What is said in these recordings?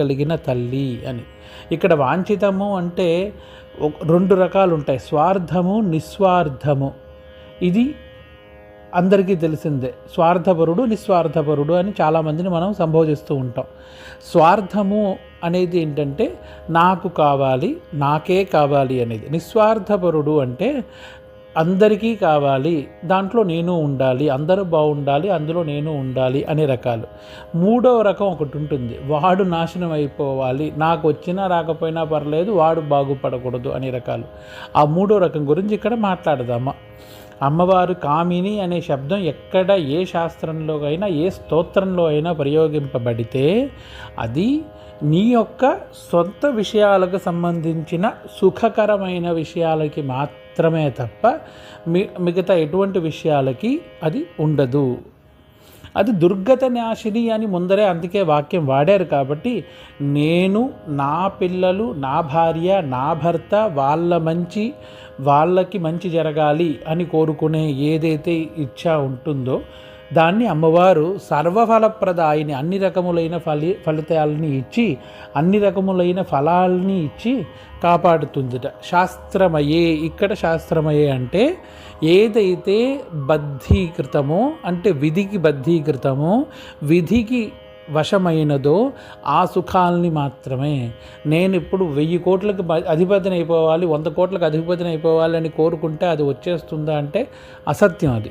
కలిగిన తల్లి అని. ఇక్కడ వాంఛితము అంటే రెండు రకాలు ఉంటాయి స్వార్థము నిస్వార్థము. ఇది అందరికీ తెలిసిందే. స్వార్థపరుడు నిస్వార్థపరుడు అని చాలామందిని మనం సంబోధిస్తూ ఉంటాం. స్వార్థము అనేది ఏంటంటే నాకు కావాలి నాకే కావాలి అనేది. నిస్వార్థపరుడు అంటే అందరికీ కావాలి దాంట్లో నేను ఉండాలి అందరూ బాగుండాలి అందులో నేను ఉండాలి అనే రకాలు. మూడవ రకం ఒకటి ఉంటుంది. వాడు నాశనం అయిపోవాలి నాకు వచ్చినా రాకపోయినా పర్లేదు వాడు బాగుపడకూడదు అనే రకాలు. ఆ మూడో రకం గురించి ఇక్కడ మాట్లాడదామా? అమ్మవారు కామిని అనే శబ్దం ఎక్కడ ఏ శాస్త్రంలో అయినా ఏ స్తోత్రంలో అయినా ప్రయోగింపబడితే అది నీ యొక్క సొంత విషయాలకు సంబంధించిన సుఖకరమైన విషయాలకి మాత్రం మాత్రమే తప్ప మి మిగతా ఎటువంటి విషయాలకి అది ఉండదు. అది దుర్గత నాశిని అని ముందరే అందుకే వాక్యం వాడారు కాబట్టి నేను నా పిల్లలు నా భార్య నా భర్త వాళ్ళ మంచి వాళ్ళకి మంచి జరగాలి అని కోరుకునే ఏదైతే ఇచ్చ ఉంటుందో దాన్ని అమ్మవారు సర్వఫలప్రదాయిని అన్ని రకములైన ఫలి ఫలితాలని ఇచ్చి అన్ని రకములైన ఫలాల్ని ఇచ్చి కాపాడుతుందిట. శాస్త్రమయే. ఇక్కడ శాస్త్రమయే అంటే ఏదైతే బద్ధీకృతమో అంటే విధికి బద్ధీకృతమో విధికి వశమైనదో ఆ సుఖాలని మాత్రమే. నేను ఇప్పుడు వెయ్యి కోట్లకు అధిపతిని అయిపోవాలి వంద కోట్లకు అధిపతిని అయిపోవాలి అని కోరుకుంటే అది వచ్చేస్తుందా అంటే అసత్యం అది.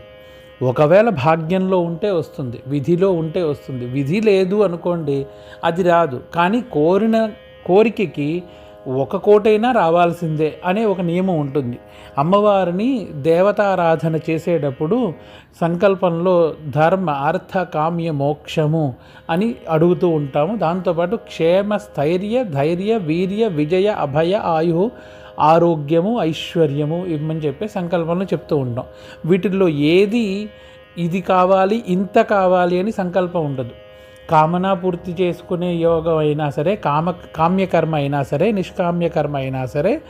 ఒకవేళ భాగ్యంలో ఉంటే వస్తుంది విధిలో ఉంటే వస్తుంది. విధి లేదు అనుకోండి అది రాదు. కానీ కోరిన కోరికకి ఒక కోటైనా రావాల్సిందే అనే ఒక నియమం ఉంటుంది. అమ్మవారిని దేవతారాధన చేసేటప్పుడు సంకల్పంలో ధర్మ అర్థ కామ్య మోక్షము అని అడుగుతూ ఉంటాము. దాంతోపాటు క్షేమ స్థైర్య ధైర్య వీర్య విజయ అభయ ఆయు ఆరోగ్యము ఐశ్వర్యము ఇవ్వమని చెప్పే సంకల్పంలో చెప్తూ ఉంటాం వీటిల్లో ఏది ఇది కావాలి ఇంత కావాలి అని సంకల్పం ఉండదు. కామన పూర్తి చేసుకునే యోగం అయినా సరే కామ కామ్యకర్మ అయినా సరే నిష్కామ్యకర్మ అయినా సరే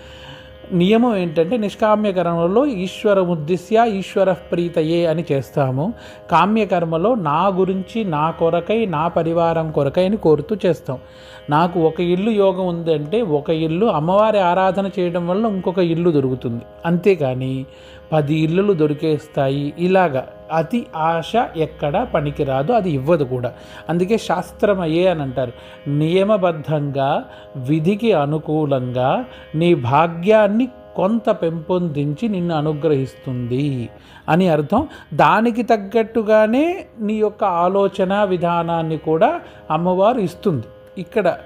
నియమం ఏంటంటే నిష్కామ్యకర్మలో ఈశ్వర ఉద్దేశ్య ఈశ్వర ప్రీతయే అని చేస్తాము. కామ్యకర్మలో నా గురించి నా కొరకై నా పరివారం కొరకై అని కోరుతూ చేస్తాం. నాకు ఒక ఇల్లు యోగం ఉందంటే ఒక ఇల్లు అమ్మవారి ఆరాధన చేయడం వల్ల ఇంకొక ఇల్లు దొరుకుతుంది. అంతేకాని పది ఇల్లులు దొరికేస్తాయి ఇలాగా. అతి ఆశ ఎక్కడ పనికిరాదు అది ఇవ్వదు కూడా. అందుకే శాస్త్రమయ్యే అని అంటారు. నియమబద్ధంగా విధికి అనుకూలంగా నీ భాగ్యాన్ని కొంత పెంపొందించి నిన్ను అనుగ్రహిస్తుంది అని అర్థం. దానికి తగ్గట్టుగానే నీ యొక్క ఆలోచన విధానాన్ని కూడా అమ్మవారు ఇస్తుంది. ఇక్కడ